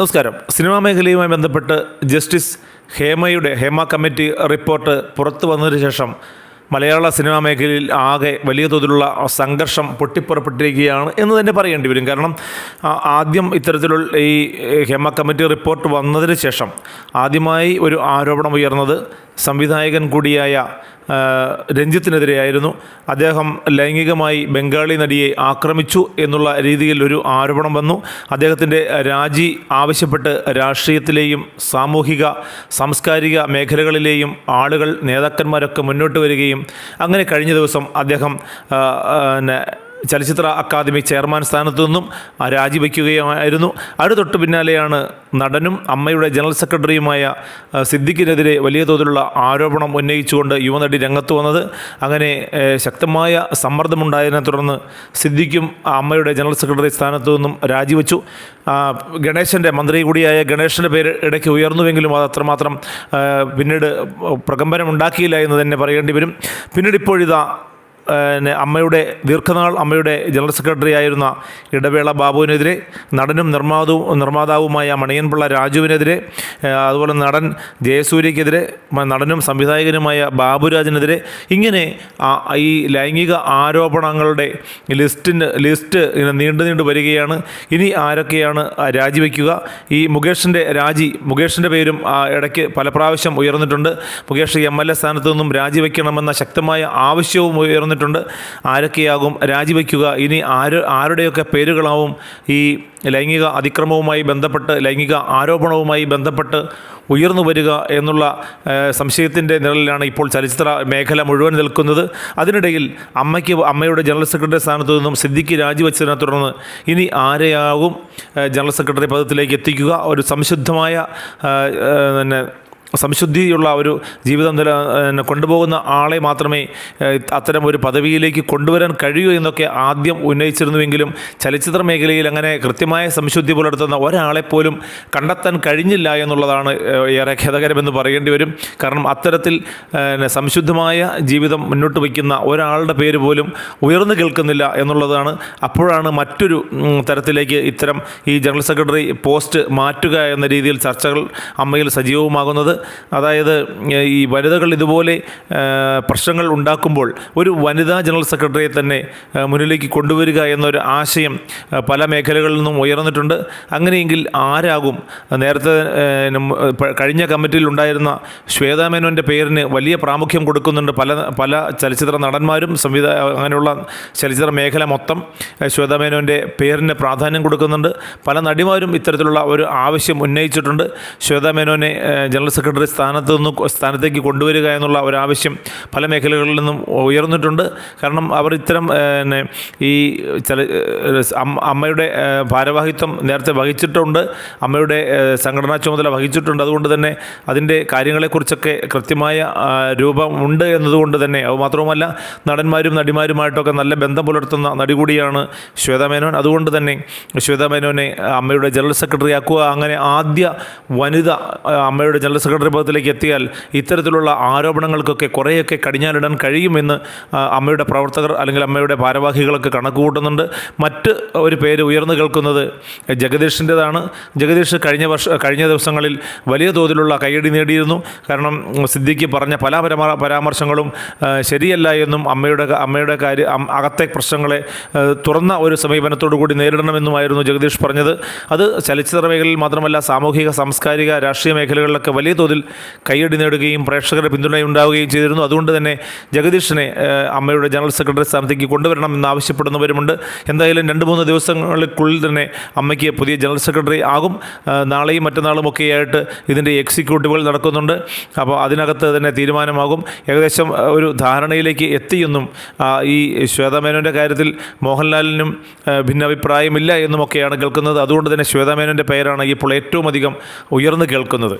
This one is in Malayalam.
നമസ്കാരം. സിനിമാ മേഖലയുമായി ബന്ധപ്പെട്ട് ജസ്റ്റിസ് ഹേമയുടെ ഹേമ കമ്മിറ്റി റിപ്പോർട്ട് പുറത്തു വന്നതിന് ശേഷം മലയാള സിനിമാ മേഖലയിൽ ആകെ വലിയ തോതിലുള്ള സംഘർഷം പൊട്ടിപ്പുറപ്പെട്ടിരിക്കുകയാണ് എന്ന് തന്നെ പറയേണ്ടി വരും. കാരണം ആദ്യം ഇത്തരത്തിലുള്ള ഈ ഹെമ കമ്മിറ്റി റിപ്പോർട്ട് വന്നതിന് ശേഷം ആദ്യമായി ഒരു ആരോപണം ഉയർന്നത് സംവിധായകൻ കൂടിയായ രഞ്ജിത്തിനെതിരെയായിരുന്നു. അദ്ദേഹം ലൈംഗികമായി ബംഗാളി നടിയെ ആക്രമിച്ചു എന്നുള്ള രീതിയിൽ ഒരു ആരോപണം വന്നു. അദ്ദേഹത്തിന്റെ രാജി ആവശ്യപ്പെട്ട് രാഷ്ട്രീയത്തിലെയും സാമൂഹിക സാംസ്കാരിക മേഖലകളിലെയും ആളുകൾ നേതാക്കന്മാരൊക്കെ മുന്നോട്ട് വരികയും അങ്ങനെ കഴിഞ്ഞ ദിവസം അദ്ദേഹം ചലച്ചിത്ര അക്കാദമി ചെയർമാൻ സ്ഥാനത്തു നിന്നും രാജിവെക്കുകയായിരുന്നു അടു തൊട്ട് പിന്നാലെയാണ് നടനും അമ്മയുടെ ജനറൽ സെക്രട്ടറിയുമായ സിദ്ദിഖിനെതിരെ വലിയ തോതിലുള്ള ആരോപണം ഉന്നയിച്ചുകൊണ്ട് യുവനടി രംഗത്ത് വന്നത്. അങ്ങനെ ശക്തമായ സമ്മർദ്ദമുണ്ടായതിനെ തുടർന്ന് സിദ്ദിഖും അമ്മയുടെ ജനറൽ സെക്രട്ടറി സ്ഥാനത്തു നിന്നും രാജിവെച്ചു. ഗണേശന്റെ മന്ത്രി കൂടിയായ ഗണേശന്റെ പേര് ഇടയ്ക്ക് ഉയർന്നുവെങ്കിലും അത് അത്രമാത്രം പിന്നീട് പ്രകമ്പനം ഉണ്ടാക്കിയില്ല എന്ന് തന്നെ പറയേണ്ടി വരും. പിന്നീട് ഇപ്പോഴിതാ അമ്മയുടെ ദീർഘനാൾ അമ്മയുടെ ജനറൽ സെക്രട്ടറി ആയിരുന്ന ഇടവേള ബാബുവിനെതിരെ നടനും നിർമ്മാതാവും നിർമ്മാതാവുമായ മണിയൻപിള്ള രാജുവിനെതിരെ അതുപോലെ നടൻ ജയസൂര്യക്കെതിരെ നടനും സംവിധായകനുമായ ബാബുരാജിനെതിരെ ഇങ്ങനെ ഈ ലൈംഗിക ആരോപണങ്ങളുടെ ലിസ്റ്റിന് ലിസ്റ്റ് ഇങ്ങനെ നീണ്ടു നീണ്ടു വരികയാണ്. ഇനി ആരൊക്കെയാണ് രാജിവെക്കുക? ഈ മുകേഷിന്റെ രാജി മുകേഷിന്റെ പേരും ഇടയ്ക്ക് പല പ്രാവശ്യം ഉയർന്നിട്ടുണ്ട്. മുകേഷ് എം എൽ എ സ്ഥാനത്ത് നിന്നും രാജിവെക്കണമെന്ന ശക്തമായ ആവശ്യവും ഉയർന്നിട്ടുണ്ട്. ആരൊക്കെയാകും രാജിവെക്കുക? ഇനി ആര് ആരുടെയൊക്കെ പേരുകളാവും ഈ ലൈംഗിക അതിക്രമവുമായി ബന്ധപ്പെട്ട് ലൈംഗിക ആരോപണവുമായി ബന്ധപ്പെട്ട് ഉയർന്നു വരിക എന്നുള്ള സംശയത്തിന്റെ നിഴലിലാണ് ഇപ്പോൾ ചലച്ചിത്ര മേഖല മുഴുവൻ നിൽക്കുന്നത്. അതിനിടയിൽ അമ്മയ്ക്ക് അമ്മയുടെ ജനറൽ സെക്രട്ടറി സ്ഥാനത്തു നിന്നും സിദ്ദിഖ് രാജിവെച്ചതിനെ തുടർന്ന് ഇനി ആരെയാകും ജനറൽ സെക്രട്ടറി പദത്തിലേക്ക് എത്തിക്കുക? ഒരു സംശുദ്ധമായ പിന്നെ സംശുദ്ധിയുള്ള ഒരു ജീവിതം നില കൊണ്ടുപോകുന്ന ആളെ മാത്രമേ അത്തരം ഒരു പദവിയിലേക്ക് കൊണ്ടുവരാൻ കഴിയൂ എന്നൊക്കെ ആദ്യം ഉന്നയിച്ചിരുന്നുവെങ്കിലും ചലച്ചിത്ര മേഖലയിൽ അങ്ങനെ കൃത്യമായ സംശുദ്ധി പുലർത്തുന്ന ഒരാളെപ്പോലും കണ്ടെത്താൻ കഴിഞ്ഞില്ല എന്നുള്ളതാണ് ഏറെ ഖേദകരമെന്ന് പറയേണ്ടി വരും. കാരണം അത്തരത്തിൽ സംശുദ്ധമായ ജീവിതം മുന്നോട്ട് വയ്ക്കുന്ന ഒരാളുടെ പേര് പോലും ഉയർന്നു കേൾക്കുന്നില്ല എന്നുള്ളതാണ്. അപ്പോഴാണ് മറ്റൊരു തരത്തിലേക്ക് ഇത്തരം ഈ ജനറൽ സെക്രട്ടറി പോസ്റ്റ് മാറ്റുക എന്ന രീതിയിൽ ചർച്ചകൾ അമ്മയിൽ സജീവമാകുന്നത്. അതായത് ഈ വനിതകൾ ഇതുപോലെ പ്രശ്നങ്ങൾ ഉണ്ടാക്കുമ്പോൾ ഒരു വനിതാ ജനറൽ സെക്രട്ടറിയെ തന്നെ മുന്നിലേക്ക് കൊണ്ടുവരിക എന്നൊരു ആശയം പല മേഖലകളിൽ നിന്നും ഉയർന്നിട്ടുണ്ട്. അങ്ങനെയെങ്കിൽ ആരാകും? നേരത്തെ കഴിഞ്ഞ കമ്മിറ്റിയിൽ ഉണ്ടായിരുന്ന ശ്വേതാമേനോന്റെ പേരിന് വലിയ പ്രാമുഖ്യം കൊടുക്കുന്നുണ്ട് പല പല ചലച്ചിത്ര നടന്മാരും സംവിധാ അങ്ങനെയുള്ള ചലച്ചിത്ര മേഖല മൊത്തം ശ്വേതാമേനോന്റെ പേരിന് പ്രാധാന്യം കൊടുക്കുന്നുണ്ട്. പല നടിമാരും ഇത്തരത്തിലുള്ള ഒരു ആവശ്യം ഉന്നയിച്ചിട്ടുണ്ട്. ശ്വേതാമേനോനെ ജനറൽ സെക്രട്ടറി സ്ഥാനത്ത് നിന്ന് സ്ഥാനത്തേക്ക് കൊണ്ടുവരിക എന്നുള്ള ഒരാവശ്യം പല മേഖലകളിൽ നിന്നും ഉയർന്നിട്ടുണ്ട്. കാരണം അവർ ഇത്തരം പിന്നെ ഈ ചില അമ്മയുടെ ഭാരവാഹിത്വം നേരത്തെ വഹിച്ചിട്ടുണ്ട്. അമ്മയുടെ സംഘടനാ ചുമതല വഹിച്ചിട്ടുണ്ട്. അതുകൊണ്ട് തന്നെ അതിന്റെ കാര്യങ്ങളെക്കുറിച്ചൊക്കെ കൃത്യമായ രൂപം ഉണ്ട് എന്നതുകൊണ്ട് തന്നെ. അത് മാത്രവുമല്ല നടന്മാരും നടിമാരുമായിട്ടൊക്കെ നല്ല ബന്ധം പുലർത്തുന്ന നടി കൂടിയാണ് ശ്വേതാ മേനോൻ. അതുകൊണ്ട് തന്നെ ശ്വേതാ മേനോനെ അമ്മയുടെ ജനറൽ സെക്രട്ടറി ആക്കുക. അങ്ങനെ ആദ്യ വനിത അമ്മയുടെ ജനറൽ സെക്രട്ടറി പദത്തിലേക്ക് എത്തിയാൽ ഇത്തരത്തിലുള്ള ആരോപണങ്ങൾക്കൊക്കെ കുറേയൊക്കെ കടിഞ്ഞാലിടാൻ കഴിയുമെന്ന് അമ്മയുടെ പ്രവർത്തകർ അല്ലെങ്കിൽ അമ്മയുടെ ഭാരവാഹികളൊക്കെ കണക്ക് കൂട്ടുന്നുണ്ട് മറ്റ് ഒരു പേര് ഉയർന്നു കേൾക്കുന്നത് ജഗദീഷിന്റെതാണ്. ജഗദീഷ് കഴിഞ്ഞ വർഷ കഴിഞ്ഞ ദിവസങ്ങളിൽ വലിയ തോതിലുള്ള കൈയടി നേടിയിരുന്നു. കാരണം സിദ്ദിഖ് പറഞ്ഞ പല പരമാ പരാമർശങ്ങളും ശരിയല്ല എന്നും അമ്മയുടെ അമ്മയുടെ കാര്യ അകത്തെ പ്രശ്നങ്ങളെ തുറന്ന ഒരു സമീപനത്തോടു കൂടി നേരിടണമെന്നുമായിരുന്നു ജഗദീഷ് പറഞ്ഞത്. അത് ചലച്ചിത്ര മേഖലയിൽ മാത്രമല്ല സാമൂഹിക സാംസ്കാരിക രാഷ്ട്രീയ മേഖലകളിലൊക്കെ വലിയ തോതിൽ കയ്യടി നേടുകയും പ്രേക്ഷകരുടെ പിന്തുണയുണ്ടാവുകയും ചെയ്തിരുന്നു. അതുകൊണ്ട് തന്നെ ജഗദീഷിനെ അമ്മയുടെ ജനറൽ സെക്രട്ടറി സ്ഥാനത്തേക്ക് കൊണ്ടുവരണം എന്ന് ആവശ്യപ്പെടുന്നവരുമുണ്ട്. എന്തായാലും രണ്ട് മൂന്ന് ദിവസങ്ങൾക്കുള്ളിൽ തന്നെ അമ്മയ്ക്ക് പുതിയ ജനറൽ സെക്രട്ടറി ആകും. നാളെയും മറ്റന്നാളും ഒക്കെയായിട്ട് ഇതിന്റെ എക്സിക്യൂട്ടീവുകൾ നടക്കുന്നുണ്ട്. അപ്പോൾ അതിനകത്ത് തന്നെ തീരുമാനമാകും. ഏകദേശം ഒരു ധാരണയിലേക്ക് എത്തിയെന്നും ഈ ശ്വേതാമേനോന്റെ കാര്യത്തിൽ മോഹൻലാലിനും ഭിന്നാഭിപ്രായമില്ല എന്നുമൊക്കെയാണ് കേൾക്കുന്നത്. അതുകൊണ്ട് തന്നെ ശ്വേതാമേനോന്റെ പേരാണ് ഇപ്പോൾ ഏറ്റവും അധികം ഉയർന്നു കേൾക്കുന്നത്.